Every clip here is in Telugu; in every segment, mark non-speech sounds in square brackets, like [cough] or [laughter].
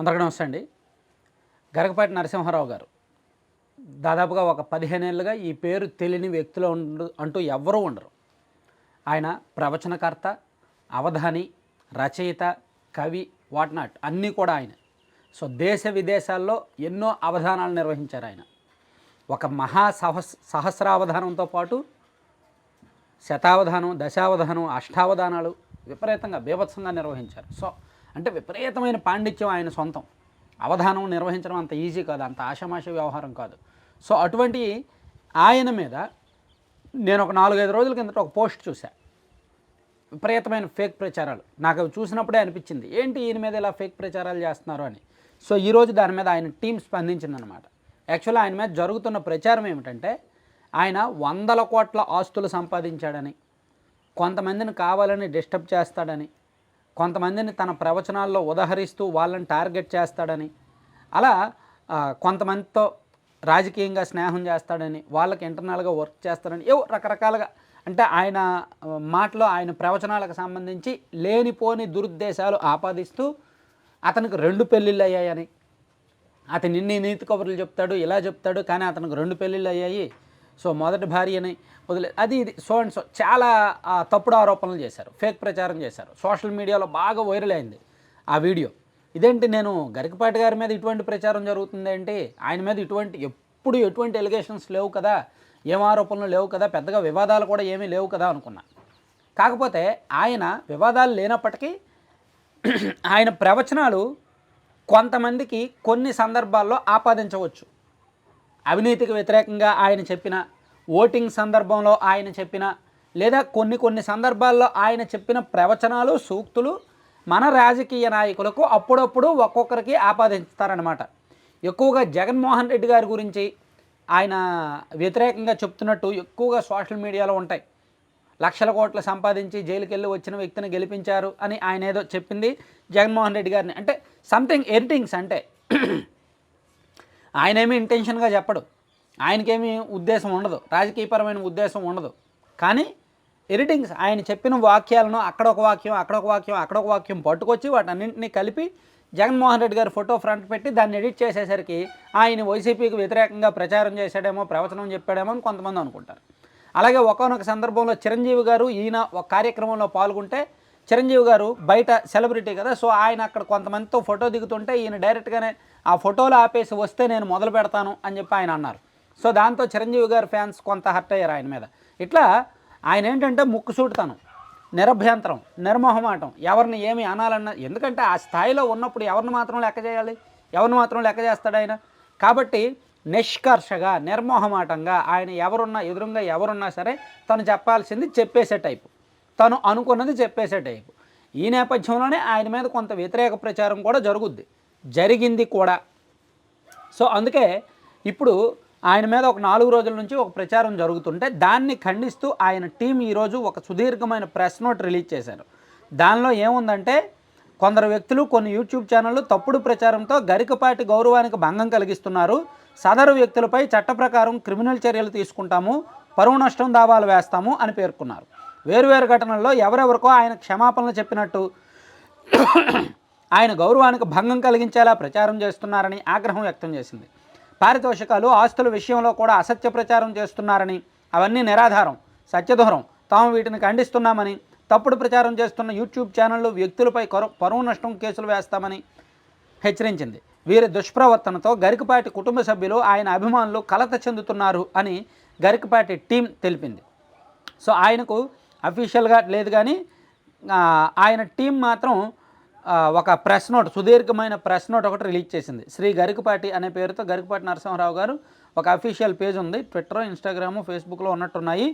అందరికీ నమస్తే అండి. గరకపాటి నరసింహారావు గారు. దాదాపుగా ఒక పదిహేనేళ్ళుగా ఈ పేరు తెలియని వ్యక్తులు అంటూ ఎవ్వరూ ఉండరు. ఆయన ప్రవచనకర్త అవధాని రచయిత కవి వాట్ నాట్ అన్నీ కూడా ఆయన. సో దేశ విదేశాల్లో ఎన్నో అవధానాలు నిర్వహించారు ఆయన. ఒక మహా సహస్ సహస్రావధానంతో పాటు శతావధానం దశావధానం అష్టావధానాలు విపరీతంగా బీభత్సంగా నిర్వహించారు. సో అంటే విపరీతమైన పాండిత్యం ఆయన సొంతం. అవధానం నిర్వహించడం అంత ఈజీ కాదు అంత ఆషమాష వ్యవహారం కాదు. సో అటువంటి ఆయన మీద నేను ఒక నాలుగైదు రోజుల కిందట ఒక పోస్ట్ చూశాను విపరీతమైన ఫేక్ ప్రచారాలు. నాకు అవి చూసినప్పుడే అనిపించింది ఏంటి ఈయన మీద ఇలా ఫేక్ ప్రచారాలు చేస్తున్నారు? అని. సో ఈరోజు దాని మీద ఆయన టీం స్పందించిందనమాట. యాక్చువల్గా ఆయన మీద జరుగుతున్న ప్రచారం ఏమిటంటే ఆయన వందల కోట్ల ఆస్తులు సంపాదించాడని కొంతమందిని కావాలని డిస్టర్బ్ చేస్తాడని కొంతమందిని తన ప్రవచనాల్లో ఉదహరిస్తూ వాళ్ళని టార్గెట్ చేస్తాడని అలా కొంతమందితో రాజకీయంగా స్నేహం చేస్తాడని వాళ్ళకి ఇంటర్నల్గా వర్క్ చేస్తాడని ఏవో రకరకాలుగా అంటే ఆయన మాటలో ఆయన ప్రవచనాలకు సంబంధించి లేనిపోని దురుద్దేశాలు ఆపాదిస్తూ అతనికి రెండు పెళ్ళిళ్ళు అయ్యాయని. అతను ఇన్ని నీతి కబుర్లు చెప్తాడు ఇలా చెప్తాడు కానీ అతనికి రెండు పెళ్ళిళ్ళు అయ్యాయి. సో మొదటి భార్యని వదిలే అది ఇది. సో అండ్ సో చాలా తప్పుడు ఆరోపణలు చేశారు. ఫేక్ ప్రచారం చేశారు. సోషల్ మీడియాలో బాగా వైరల్ అయింది ఆ వీడియో. ఇదేంటి నేను గరికపాటి గారి మీద ఇటువంటి ప్రచారం జరుగుతుందేంటి ఆయన మీద ఇటువంటి ఎప్పుడు ఎటువంటి ఎలిగేషన్స్ లేవు కదా ఏం ఆరోపణలు లేవు కదా పెద్దగా వివాదాలు కూడా ఏమీ లేవు కదా అనుకున్నా. కాకపోతే ఆయన వివాదాలు లేనప్పటికీ [clears throat] ఆయన ప్రవచనాలు కొంతమందికి కొన్ని సందర్భాల్లో ఆపాదించవచ్చు. అవినీతికి వ్యతిరేకంగా ఆయన చెప్పిన ఓటింగ్ సందర్భంలో ఆయన చెప్పిన లేదా కొన్ని కొన్ని సందర్భాల్లో ఆయన చెప్పిన ప్రవచనాలు సూక్తులు మన రాజకీయ నాయకులకు అప్పుడప్పుడు ఒక్కొక్కరికి ఆపాదిస్తారనమాట ఎక్కువగా జగన్మోహన్ రెడ్డి గారి గురించి ఆయన వ్యతిరేకంగా చెప్తున్నట్టు ఎక్కువగా సోషల్ మీడియాలో ఉంటాయి. లక్షల కోట్లు సంపాదించి జైలుకి వెళ్ళి వచ్చిన వ్యక్తిని గెలిపించారు అని ఆయన ఏదో చెప్పింది జగన్మోహన్ రెడ్డి గారిని. అంటే సంథింగ్ ఎడిటింగ్స్ అంటే ఆయనేమీ ఇంటెన్షన్గా చెప్పడు. ఆయనకేమీ ఉద్దేశం ఉండదు. రాజకీయపరమైన ఉద్దేశం ఉండదు. కానీ ఎడిటింగ్స్ ఆయన చెప్పిన వాక్యాలను అక్కడ ఒక వాక్యం అక్కడ ఒక వాక్యం అక్కడ ఒక వాక్యం పట్టుకొచ్చి వాటన్నింటినీ కలిపి జగన్మోహన్ రెడ్డి గారి ఫోటో ఫ్రంట్ పెట్టి దాన్ని ఎడిట్ చేసేసరికి ఆయన వైసీపీకి వ్యతిరేకంగా ప్రచారం చేశాడేమో ప్రవచనం చెప్పాడేమో అని కొంతమంది అనుకుంటారు. అలాగే ఒకనొక సందర్భంలో చిరంజీవి గారు ఈయన ఒక కార్యక్రమంలో పాల్గొంటే చిరంజీవి గారు బయట సెలబ్రిటీ కదా సో ఆయన అక్కడ కొంతమందితో ఫోటో దిగుతుంటే ఈయన డైరెక్ట్గానే ఆ ఫోటోలు ఆపేసి వస్తే నేను మొదలు పెడతాను అని చెప్పి ఆయన అన్నారు. సో దాంతో చిరంజీవి గారు ఫ్యాన్స్ కొంత హర్ట్ అయ్యారు ఆయన మీద. ఇట్లా ఆయన ఏంటంటే ముక్కుసూటితనం నిరభ్యంతరం నిర్మోహమాటం ఎవరిని ఏమి అనాలన్న ఎందుకంటే ఆ స్థాయిలో ఉన్నప్పుడు ఎవరిని మాత్రం లెక్క చేయాలి? ఎవరిని మాత్రం లెక్క చేస్తాడు ఆయన? కాబట్టి నిష్కర్షగా నిర్మోహమాటంగా ఆయన ఎవరున్నా ఎదురుగా ఎవరున్నా సరే తను చెప్పాల్సింది చెప్పేసే టైపు. తను అనుకున్నది చెప్పేసే టైపు. ఈ నేపథ్యంలోనే ఆయన మీద కొంత వ్యతిరేక ప్రచారం కూడా జరుగుద్ది. జరిగింది కూడా. సో అందుకే ఇప్పుడు ఆయన మీద ఒక నాలుగు రోజుల నుంచి ఒక ప్రచారం జరుగుతుంటే దాన్ని ఖండిస్తూ ఆయన టీం ఈరోజు ఒక సుదీర్ఘమైన ప్రెస్ నోట్ రిలీజ్ చేశారు. దానిలో ఏముందంటే కొందరు వ్యక్తులు కొన్ని యూట్యూబ్ ఛానళ్ళు తప్పుడు ప్రచారంతో గరికపాటి గౌరవానికి భంగం కలిగిస్తున్నారు. సదరు వ్యక్తులపై చట్ట ప్రకారం క్రిమినల్ చర్యలు తీసుకుంటాము. పరువు నష్టం దావాలు వేస్తాము అని పేర్కొన్నారు. వేరువేరు ఘటనల్లో ఎవరెవరికో ఆయన క్షమాపణలు చెప్పినట్టు ఆయన గౌరవానికి భంగం కలిగించేలా ప్రచారం చేస్తున్నారని ఆగ్రహం వ్యక్తం చేసింది. పారితోషికాలు ఆస్తుల విషయంలో కూడా అసత్య ప్రచారం చేస్తున్నారని అవన్నీ నిరాధారం సత్యదూరం తాము వీటిని ఖండిస్తున్నామని తప్పుడు ప్రచారం చేస్తున్న యూట్యూబ్ ఛానళ్ళు వ్యక్తులపై పరువు నష్టం కేసులు వేస్తామని హెచ్చరించింది. వీరి దుష్ప్రవర్తనతో గరికపాటి కుటుంబ సభ్యులు ఆయన అభిమానులు కలత చెందుతున్నారు అని గరికపాటి టీం తెలిపింది. సో ఆయనకు అఫీషియల్గా లేదు కానీ ఆయన టీం మాత్రం ఒక ప్రెస్ నోట్ సుదీర్ఘమైన ప్రెస్ నోట్ ఒకటి రిలీజ్ చేసింది. శ్రీ గరికపాటి అనే పేరుతో గరికపాటి నరసింహారావు గారు ఒక అఫీషియల్ పేజ్ ఉంది. ట్విట్టర్ ఇన్స్టాగ్రామ్ ఫేస్బుక్లో ఉన్నట్టున్నాయి.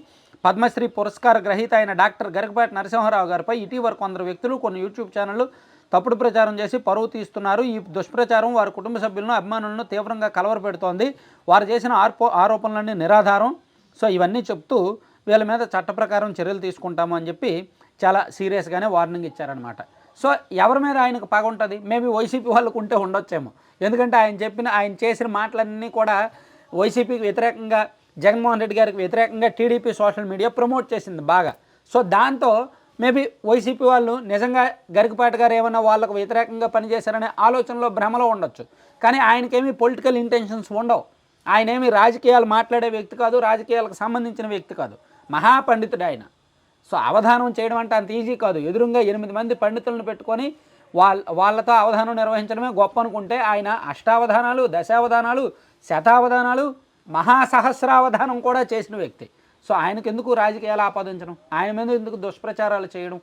పద్మశ్రీ పురస్కార గ్రహీత అయిన డాక్టర్ గరికపాటి నరసింహారావు గారిపై ఇటీవల కొందరు వ్యక్తులు కొన్ని యూట్యూబ్ ఛానళ్ళు తప్పుడు ప్రచారం చేసి పరువు తీస్తున్నారు. ఈ దుష్ప్రచారం వారి కుటుంబ సభ్యులను అభిమానులను తీవ్రంగా కలవరపెడుతోంది. వారు చేసిన ఆర్పో ఆరోపణలన్నీ నిరాధారం. సో ఇవన్నీ చెప్తూ వీళ్ళ మీద చట్ట ప్రకారం చర్యలు తీసుకుంటాము అని చెప్పి చాలా సీరియస్గానే వార్నింగ్ ఇచ్చారనమాట సో ఎవరి మీద ఆయనకు పగ ఉంటుంది? మేబీ వైసీపీ వాళ్ళకు ఉంటే ఉండొచ్చేమో. ఎందుకంటే ఆయన చెప్పిన ఆయన చేసిన మాటలన్నీ కూడా వైసీపీకి వ్యతిరేకంగా జగన్మోహన్ రెడ్డి గారికి వ్యతిరేకంగా టీడీపీ సోషల్ మీడియా ప్రమోట్ చేసింది బాగా. సో దాంతో మేబీ వైసీపీ వాళ్ళు నిజంగా గరికపాటి గారు ఏమన్నా వాళ్ళకు వ్యతిరేకంగా పనిచేశారనే ఆలోచనలో భ్రమలో ఉండొచ్చు. కానీ ఆయనకేమీ పొలిటికల్ ఇంటెన్షన్స్ ఉండవు. ఆయన ఏమి రాజకీయాలు మాట్లాడే వ్యక్తి కాదు రాజకీయాలకు సంబంధించిన వ్యక్తి కాదు. మహాపండితుడు ఆయన సో అవధానం చేయడం అంటే అంత ఈజీ కాదు. ఎదురుగా ఎనిమిది మంది పండితులను పెట్టుకొని వాళ్ళ వాళ్ళతో అవధానం నిర్వహించడమే గొప్ప అనుకుంటే ఆయన అష్టావధానాలు దశావధానాలు శతావధానాలు మహాసహస్రావధానం కూడా చేసిన వ్యక్తి. సో ఆయనకు ఎందుకు రాజకీయాలు ఆపాదించడం? ఆయన మీద ఎందుకు దుష్ప్రచారాలు చేయడం?